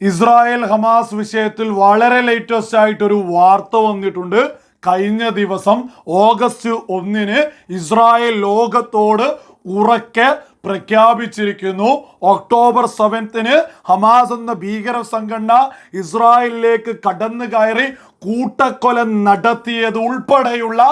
Israel Hamas വിഷയത്തിൽ വളരെ latest ആയിട്ട് ഒരു വാർത്ത വന്നിട്ടുണ്ട്. കഴിഞ്ഞ ദിവസം ഓഗസ്റ്റ് ഒന്നിന് ഇസ്രായേൽ ലോകത്തോട് ഉറക്കെ പ്രഖ്യാപിച്ചിരിക്കുന്നു. ഒക്ടോബർ സെവൻത്തിന് ഹമാസ് എന്ന ഭീകര സംഘടന ഇസ്രായേലിലേക്ക് കടന്നു കയറി കൂട്ടക്കൊല നടത്തിയത് ഉൾപ്പെടെയുള്ള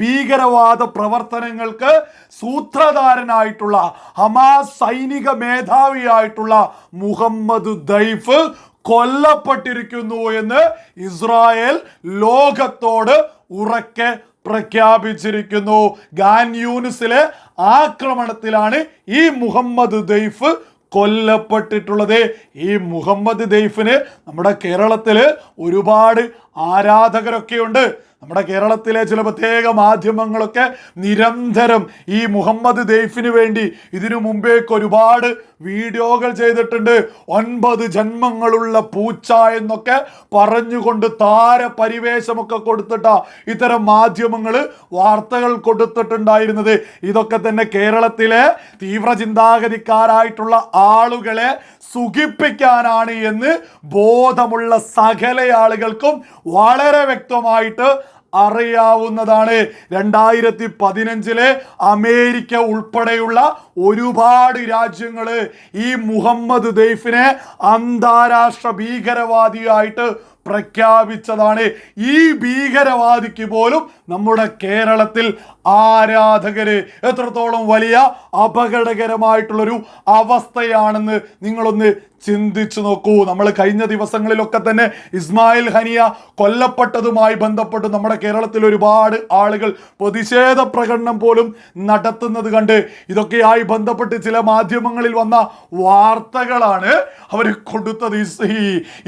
ഭീകരവാദ പ്രവർത്തനങ്ങൾക്ക് സൂത്രധാരനായിട്ടുള്ള ഹമാസ് സൈനിക മേധാവിയായിട്ടുള്ള മുഹമ്മദ് ദൈഫ് കൊല്ലപ്പെട്ടിരിക്കുന്നു എന്ന് ഇസ്രായേൽ ലോകത്തോട് ഉറക്കെ പ്രഖ്യാപിച്ചിരിക്കുന്നു. ഗാൻ യൂനിസിലെ ആക്രമണത്തിലാണ് ഈ മുഹമ്മദ് ദൈഫ് കൊല്ലപ്പെട്ടിട്ടുള്ളത്. ഈ മുഹമ്മദ് ദൈഫിന് നമ്മുടെ കേരളത്തിൽ ഒരുപാട് ആരാധകരൊക്കെയുണ്ട്. നമ്മുടെ കേരളത്തിലെ ചില പ്രത്യേക മാധ്യമങ്ങളൊക്കെ നിരന്തരം ഈ മുഹമ്മദ് ദൈഫിന് വേണ്ടി ഇതിനു മുമ്പേക്ക് ഒരുപാട് വീഡിയോകൾ ചെയ്തിട്ടുണ്ട്. ഒൻപത് ജന്മങ്ങളുള്ള പൂച്ച എന്നൊക്കെ പറഞ്ഞുകൊണ്ട് താര പരിവേഷമൊക്കെ കൊടുത്തിട്ടാ ഇത്തരം മാധ്യമങ്ങൾ വാർത്തകൾ കൊടുത്തിട്ടുണ്ടായിരുന്നത്. ഇതൊക്കെ തന്നെ കേരളത്തിലെ തീവ്ര ചിന്താഗതിക്കാരായിട്ടുള്ള ആളുകളെ സുഖിപ്പിക്കാനാണ് എന്ന് ബോധമുള്ള സകല ആളുകൾക്കും വളരെ വ്യക്തമായിട്ട് അറിയാവുന്നതാണ്. രണ്ടായിരത്തി പതിനഞ്ചിലെ അമേരിക്ക ഉൾപ്പെടെയുള്ള ഒരുപാട് രാജ്യങ്ങൾ ഈ മുഹമ്മദ് ദൈഫിനെ അന്താരാഷ്ട്ര ഭീകരവാദിയായിട്ട് പ്രഖ്യാപിച്ചതാണ്. ഈ ഭീകരവാദിക്ക് പോലും നമ്മുടെ കേരളത്തിൽ ആരാധകര് എത്രത്തോളം വലിയ അപകടകരമായിട്ടുള്ളൊരു അവസ്ഥയാണെന്ന് നിങ്ങളൊന്ന് ചിന്തിച്ചു നോക്കൂ. നമ്മൾ കഴിഞ്ഞ ദിവസങ്ങളിലൊക്കെ തന്നെ ഇസ്മായിൽ ഹനിയ കൊല്ലപ്പെട്ടതുമായി ബന്ധപ്പെട്ട് നമ്മുടെ കേരളത്തിൽ ഒരുപാട് ആളുകൾ പ്രതിഷേധ പ്രകടനം പോലും നടത്തുന്നത് കണ്ട് ഇതൊക്കെയായി ബന്ധപ്പെട്ട് ചില മാധ്യമങ്ങളിൽ വന്ന വാർത്തകളാണ് അവർ കൊടുത്തത്.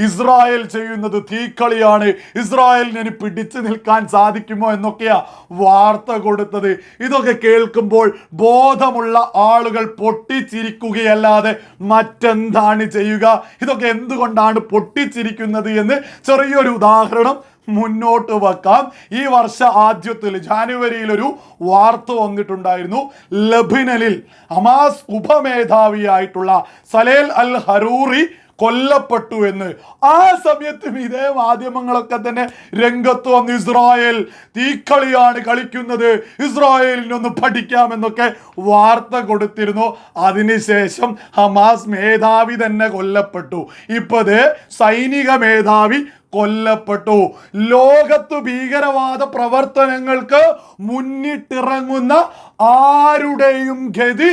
ഇസ്രായേൽ ചെയ്യുന്നത് തീക്കളിയാണ്. ഇസ്രായേലിന് പിടിച്ചു നിൽക്കാൻ സാധിക്കുമോ എന്നൊക്കെയാ വാർത്ത കൊടുത്തത്. ഇതൊക്കെ കേൾക്കുമ്പോൾ ബോധമുള്ള ആളുകൾ പൊട്ടിച്ചിരിക്കുകയല്ലാതെ മറ്റെന്താണ് ചെയ്യുക. ഇതൊക്കെ എന്തുകൊണ്ടാണ് പൊട്ടിച്ചിരിക്കുന്നത് എന്ന് ചെറിയൊരു ഉദാഹരണം മുന്നോട്ട് വെക്കാം. ഈ വർഷ ആദ്യത്തിൽ ജാനുവരിയിൽ ഒരു വാർത്ത വന്നിട്ടുണ്ടായിരുന്നു. ലബിനലിൽ ഹമാസ് ഉപമേധാവിയായിട്ടുള്ള സലേൽ അൽ ഹറൂറി കൊല്ലപ്പെട്ടു എന്ന്. ആ സമയത്തും ഇതേ മാധ്യമങ്ങളൊക്കെ തന്നെ രംഗത്ത് വന്ന് ഇസ്രായേൽ തീക്കളിയാണ് കളിക്കുന്നത്. ഇസ്രായേലിനൊന്ന് പഠിക്കാമെന്നൊക്കെ വാർത്ത കൊടുത്തിരുന്നു. അതിനുശേഷം ഹമാസ് മേധാവി തന്നെ കൊല്ലപ്പെട്ടു. ഇപ്പത് സൈനിക മേധാവി കൊല്ലപ്പെട്ടു. ലോകത്ത് ഭീകരവാദ പ്രവർത്തനങ്ങൾക്ക് മുന്നിട്ടിറങ്ങുന്ന ആരുടെയും ഗതി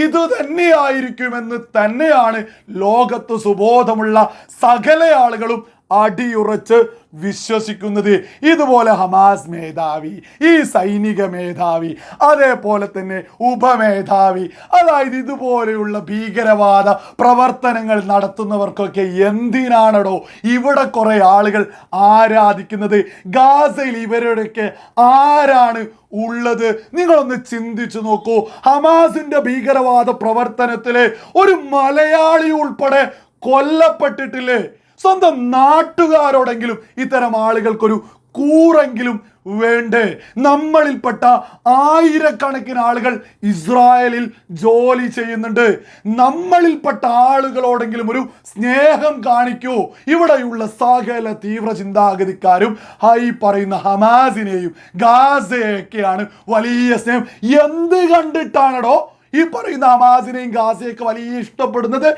ഇത് തന്നെയായിരിക്കുമെന്ന് തന്നെയാണ് ലോകത്ത് സുബോധമുള്ള സകല ആളുകളും അടിയുറച്ച് വിശ്വസിക്കുന്നത്. ഇതുപോലെ ഹമാസ് മേധാവി ഈ സൈനിക മേധാവി അതേപോലെ തന്നെ ഉപമേധാവി അതായത് ഇതുപോലെയുള്ള ഭീകരവാദ പ്രവർത്തനങ്ങൾ നടത്തുന്നവർക്കൊക്കെ എന്തിനാണടോ ഇവിടെ കുറെ ആളുകൾ ആരാധിക്കുന്നത്? ഗാസയിൽ ഇവരുടെയൊക്കെ ആരാണ് ഉള്ളത്? നിങ്ങളൊന്ന് ചിന്തിച്ചു നോക്കൂ. ഹമാസിന്റെ ഭീകരവാദ പ്രവർത്തനത്തിലെ ഒരു മലയാളി ഉൾപ്പെടെ കൊല്ലപ്പെട്ടിട്ടില്ലേ? സ്വന്തം നാട്ടുകാരോടെങ്കിലും ഇത്തരം ആളുകൾക്കൊരു കൂറെങ്കിലും വേണ്ടേ? നമ്മളിൽപ്പെട്ട ആയിരക്കണക്കിന് ആളുകൾ ഇസ്രായേലിൽ ജോലി ചെയ്യുന്നുണ്ട്. നമ്മളിൽപ്പെട്ട ആളുകളോടെങ്കിലും ഒരു സ്നേഹം കാണിക്കൂ. ഇവിടെയുള്ള സകല തീവ്ര ചിന്താഗതിക്കാരും ഹൈ പറയുന്ന ഹമാസിനെയും ഗാസയൊക്കെയാണ് വലിയ സ്നേഹം. എന്ത് കണ്ടിട്ടാണടോ ഈ പറയുന്ന ഹമാസിനെയും ഗാസയൊക്കെ വലിയ ഇഷ്ടപ്പെടുന്നത്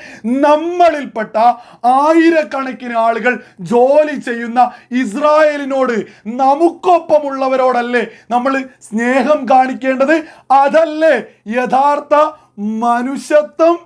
നമ്മളിൽപ്പെട്ട ആയിരക്കണക്കിന് ആളുകൾ ജോലി ചെയ്യുന്ന ഇസ്രായേലിനോട് നമുക്കൊപ്പമുള്ളവരോടല്ലേ നമ്മൾ സ്നേഹം കാണിക്കേണ്ടത്? അതല്ലേ യഥാർത്ഥ മനുഷ്യത്വം?